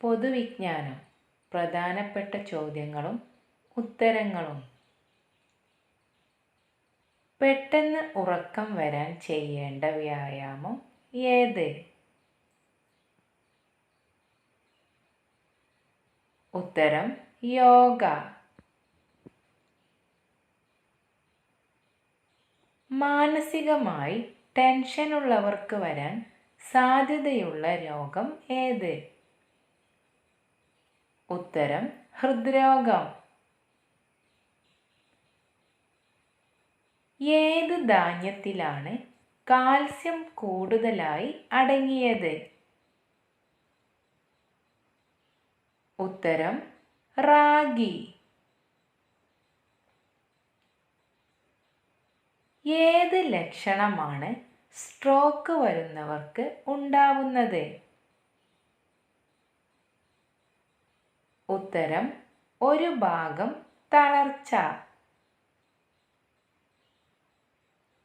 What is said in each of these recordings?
പൊതുവിജ്ഞാനം പ്രധാനപ്പെട്ട ചോദ്യങ്ങളും ഉത്തരങ്ങളും. പെട്ടെന്ന് ഉറക്കം വരാൻ ചെയ്യേണ്ട വ്യായാമം ഏത്? ഉത്തരം യോഗ. മാനസികമായി ടെൻഷനുള്ളവർക്ക് വരാൻ സാധ്യതയുള്ള രോഗം ഏത്? ഉത്തരം ഹൃദ്രോഗം. ഏത് ധാന്യത്തിലാണ് കാൽസ്യം കൂടുതലായി അടങ്ങിയത്? ഉത്തരം റാഗി. ഏത് ലക്ഷണമാണ് സ്ട്രോക്ക് വരുന്നവർക്ക് ഉണ്ടാവുന്നത്? ഉത്തരം ഒരു ഭാഗം തളർച്ച.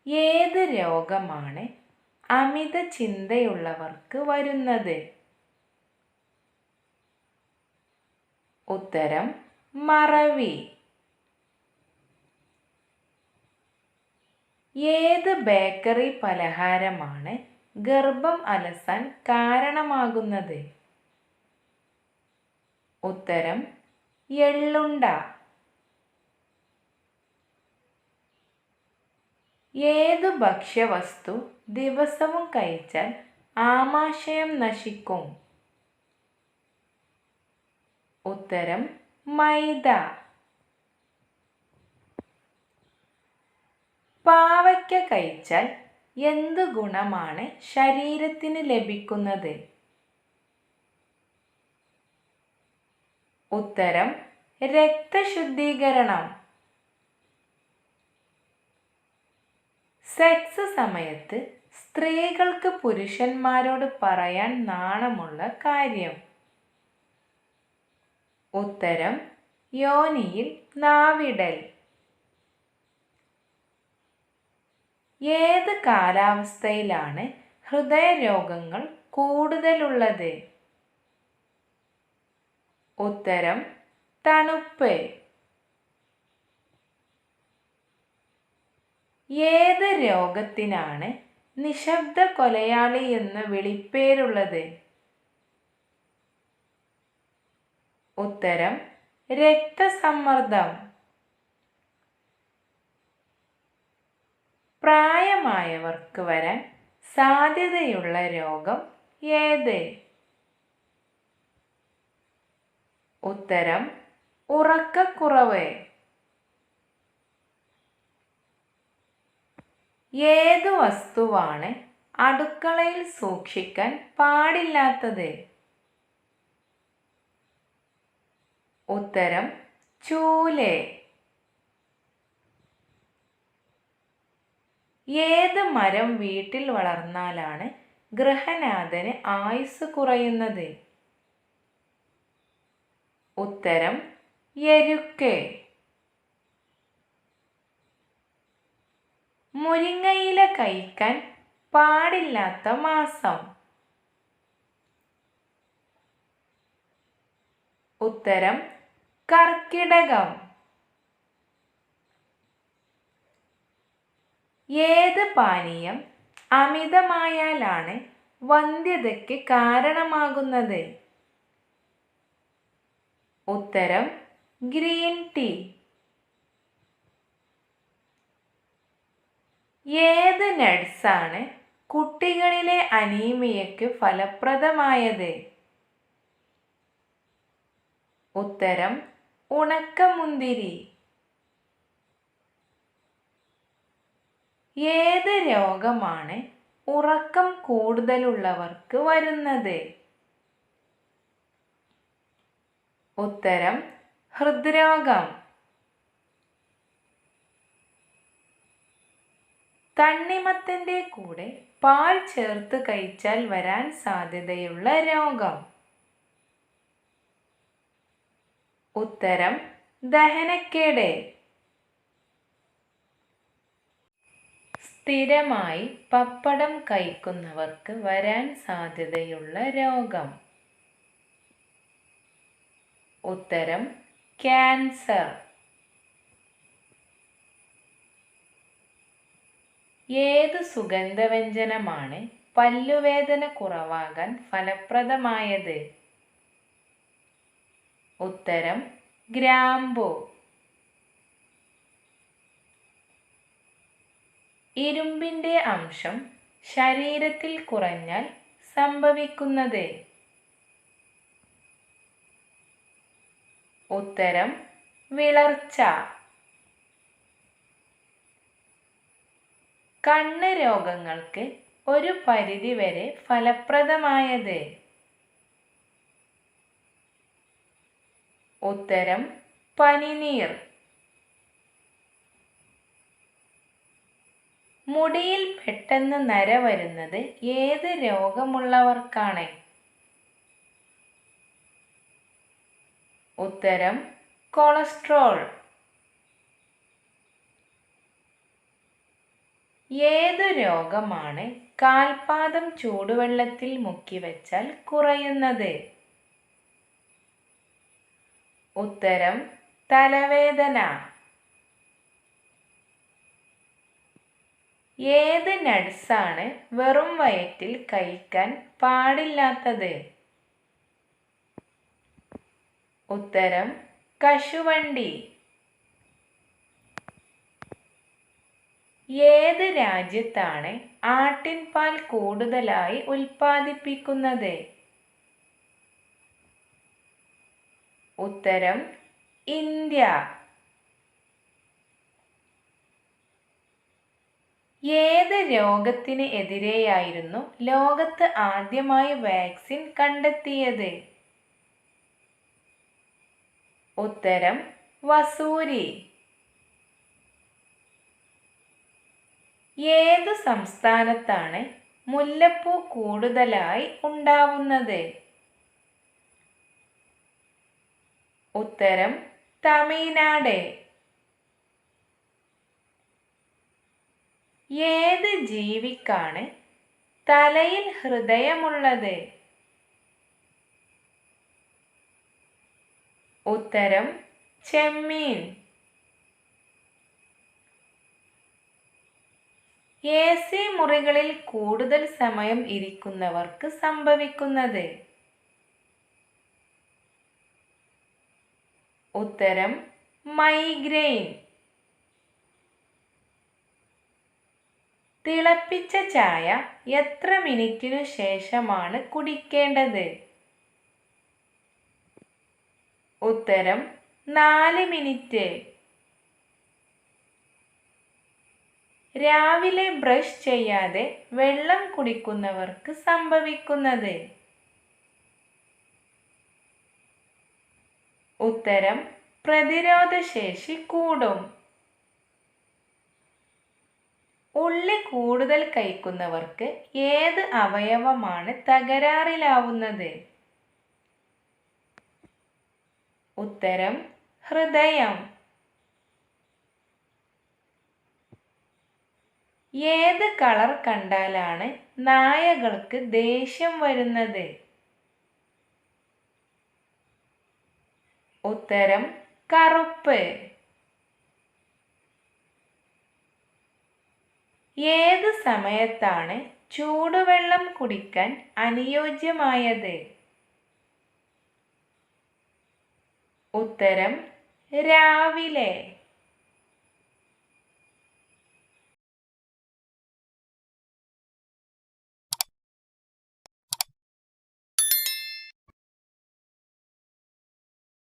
ഏത് രോഗമാണ് അമിത ചിന്തയുള്ളവർക്ക് വരുന്നത്? ഉത്തരം മറവി. ഏത് ബേക്കറി പലഹാരമാണ് ഗർഭം അലസാൻ കാരണമാകുന്നത്? ഉത്തരം എള്ളുണ്ട. ഏത് ഭക്ഷ്യവസ്തു ദിവസവും കഴിച്ചാൽ ആമാശയം നശിക്കും? ഉത്തരം മൈദ. പാവയ്ക്ക കഴിച്ചാൽ എന്ത് ഗുണമാണ് ശരീരത്തിന് ലഭിക്കുന്നത്? ഉത്തരം രക്തശുദ്ധീകരണം. സെക്സ് സമയത്ത് സ്ത്രീകൾക്ക് പുരുഷന്മാരോട് പറയാൻ നാണമുള്ള കാര്യം. ഉത്തരം യോനിയിൽ നാവിടൽ. ഏത് കാലാവസ്ഥയിലാണ് ഹൃദയരോഗങ്ങൾ കൂടുതലുള്ളത്? ഉത്തരം തണുപ്പ്. ഏത് രോഗത്തിനാണ് നിശബ്ദ കൊലയാളി എന്ന് വിളിപ്പേരുള്ളത്? ഉത്തരം രക്തസമ്മർദ്ദം. പ്രായമായവർക്ക് വരാൻ സാധ്യതയുള്ള രോഗം ഏത്? ഉത്തരം ഉറക്കക്കുറവ്. ഏത് വസ്തുവാണ് അടുക്കളയിൽ സൂക്ഷിക്കാൻ പാടില്ലാത്തത്? ഉത്തരം ചൂൽ. ഏത് മരം വീട്ടിൽ വളർന്നാലാണ് ഗൃഹനാഥന് ആയുസ് കുറയുന്നത്? ഉത്തരം എരുക്ക്. മുരിങ്ങയില കഴിക്കാൻ പാടില്ലാത്ത മാസം. ഉത്തരം കർക്കിടകം. ഏത് പാനീയം അമിതമായാലാണ് വന്ധ്യതയ്ക്ക് കാരണമാകുന്നത്? ഉത്തരം ഗ്രീൻ ടീ. ഏത് നട്സാണ് കുട്ടികളിലെ അനീമിയയ്ക്ക് ഫലപ്രദമായത്? ഉത്തരം ഉണക്കമുന്തിരി. ഏത് രോഗമാണ് ഉറക്കം കൂടുതലുള്ളവർക്ക് വരുന്നത്? ഉത്തരം ഹൃദ്രോഗം. തണ്ണിമത്തന്റെ കൂടെ പാൽ ചേർത്ത് കഴിച്ചാൽ വരാൻ സാധ്യതയുള്ള രോഗം. ഉത്തരം ദഹനക്കേട്. സ്ഥിരമായി പപ്പടം കഴിക്കുന്നവർക്ക് വരാൻ സാധ്യതയുള്ള രോഗം. ഉത്തരം ക്യാൻസർ. ഏത് സുഗന്ധവ്യഞ്ജനമാണ് പല്ലുവേദന കുറവാകാൻ ഫലപ്രദമായത്? ഉത്തരം ഗ്രാമ്പോ. ഇരുമ്പിന്റെ അംശം ശരീരത്തിൽ കുറഞ്ഞാൽ സംഭവിക്കുന്നത് ഉത്തരം വിളർച്ച. കണ്ണ് രോഗങ്ങൾക്ക് ഒരു പരിധിവരെ ഫലപ്രദമായത്. ഉത്തരം പനിനീർ. മുടിയിൽ പെട്ടെന്ന് നര വരുന്നത് ഏത് രോഗമുള്ളവർക്കാണ്? ഉത്തരം കൊളസ്ട്രോൾ. ഏത് രോഗമാണ് കാൽപാദം ചൂടുവെള്ളത്തിൽ മുക്കിവെച്ചാൽ കുറയുന്നത്? ഉത്തരം തലവേദന. ഏത് നട്സാണ് വെറും വയറ്റിൽ കഴിക്കാൻ പാടില്ലാത്തത്? ഉത്തരം കശുവണ്ടി. ഏത് രാജ്യത്താണ് ആട്ടിൻപാൽ കൂടുതലായി ഉൽപ്പാദിപ്പിക്കുന്നത്? ഉത്തരം ഇന്ത്യ. ഏത് രോഗത്തിന് എതിരെയായിരുന്നു ലോകത്ത് ആദ്യമായി വാക്സിൻ കണ്ടെത്തിയത്? ഉത്തരം വസൂരി. ഏത് സംസ്ഥാനത്താണ് മുല്ലപ്പൂ കൂടുതലായി ഉണ്ടാവുന്നത്? ഉത്തരം തമിഴ്നാട്. ഏത് ജീവിക്കാണ് തലയിൽ ഹൃദയമുള്ളത്? ഉത്തരം ചെമ്മീൻ. എ സി മുറികളിൽ കൂടുതൽ സമയം ഇരിക്കുന്നവർക്ക് സംഭവിക്കുന്നത്. ഉത്തരം മൈഗ്രെയിൻ. തിളപ്പിച്ച ചായ എത്ര മിനിറ്റിനു ശേഷമാണ് കുടിക്കേണ്ടത്? ഉത്തരം നാല് മിനിറ്റ്. രാവിലെ ബ്രഷ് ചെയ്യാതെ വെള്ളം കുടിക്കുന്നവർക്ക് സംഭവിക്കുന്നത്. ഉത്തരം പ്രതിരോധശേഷി കൂടും. ഉള്ളി കൂടുതൽ കഴിക്കുന്നവർക്ക് ഏത് അവയവമാണ് തകരാറിലാവുന്നത്? ഉത്തരം ഹൃദയം. ഏത് കളർ കണ്ടാലാണ് നായകൾക്ക് ദേഷ്യം വരുന്നത്? ഉത്തരം കറുപ്പ്. ഏത് സമയത്താണ് ചൂടുവെള്ളം കുടിക്കാൻ അനുയോജ്യമായത്? ഉത്തരം രാവിലെ.